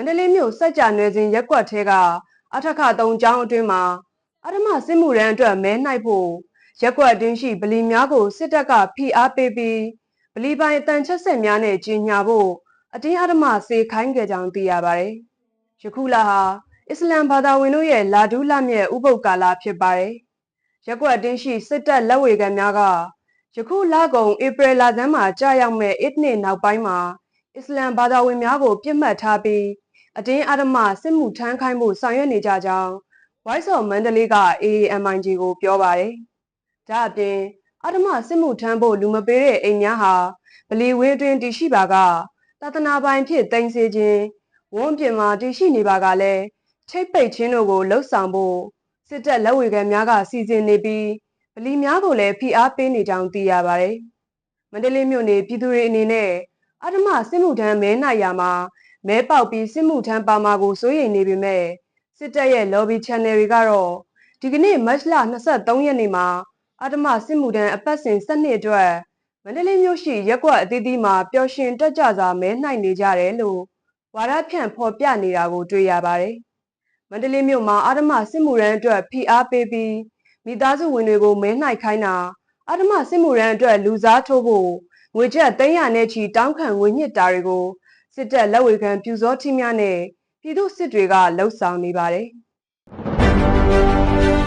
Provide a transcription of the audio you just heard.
န္တလေးမြို့စက်ကြနယ်စဉ်ရက်ကွက်ထဲကအထက်ခ3ကျောင်းအတွင်းမှာအဓမ္မစစ်မှုရန်အတွက်မဲနှိုက်ဖို့ရက်ကွက်အတွင်းရှိဗလီများကိုစစ်တပ်ကဖိအားပေးပြီးဗလီပိုင်အတန်ချက်ဆက်များနဲ့ကြီးညာဖို့အတင်းအဓမ္မစေခိုင်းခဲ့ကြောင်းသိရပါတယ်။ယခုလဟာအစ္စလမ်ဘာသာဝင်တို့ရဲ့လာဒူးလမြတ်ဥပုပ်ကာလဖြစ်ပါတယ်။ရက်ကွက်အတွင်းရှိစစ်တပ်လက်ဝေခံများကယခုလကုန်ဧပြီလဆန်းမှာကြာရောက်မဲ့အစ်နှစ်နောက်ပိုင်းမှာအစ္စလမ်ဘာသာဝင်များကိုပြစ်မှတ်ထားပြီး အတင်းအဓမ္မစစ်မှုထမ်းခိုင်းမှုဆောင်ရွက်နေကြကြောင်း Voice of Mandalay က AAMIG ကိုပြောပါတယ်။ဒါအပြင်အဓမ္မစစ်မှုထမ်းဖို့လူမပေးတဲ့အိမ်များဟာဗလီဝင်းအတွင်းတည်ရှိပါကသာသနာပိုင်ဖြစ်တင်စေခြင်းဝန်းပြင်မှာတည်ရှိနေပါကလည်းချိတ်ပိတ်ခြင်းတို့ကိုလှုပ်ဆောင်ဖို့စစ်တပ်လက်ဝေခံများကစီစဉ်နေပြီးဗလီများကိုလည်းဖိအားပေးနေကြောင်းသိရပါတယ်။မန္တလေးမြို့နယ်ပြည်သူတွေအနေနဲ့အဓမ္မစစ်မှုထမ်းမဲနိုင်ရာမှာ မဲပေါက်ပြီးစစ်မှုထမ်းပါမှာကိုစိုးရိမ်နေပေမဲ့စစ်တပ်ရဲ့ lobby channel တွေကတော့ဒီကနေ့မတ်လ23ရက်နေ့မှာအဓမ္မစစ်မှုထမ်းအပတ်စဉ်7နှစ်အတွက်မန္တလေးမြို့ရှိရက်ကွက်အသီးသီးမှာပျော်ရွှင်တက်ကြစွာမဲနှိုက်နေကြတယ်လို့ဝါဒဖြန့်ဖော်ပြနေတာကိုတွေ့ရပါတယ်။မန္တလေးမြို့မှာအဓမ္မစစ်မှုရန်အတွက်ဖိအားပေးပြီးမိသားစုဝင်တွေကိုမဲနှိုက်ခိုင်းတာအဓမ္မစစ်မှုရန်အတွက်လူစားထိုးဖို့ငွေကျပ်300နဲ့ချီတောင်းခံငွေညှစ်တာတွေကို စစ်တပ်လက်ဝေခံပြူစောထီးများနဲ့ပြည်သူစစ်တွေကလှုပ်ဆောင်နေပါတယ်။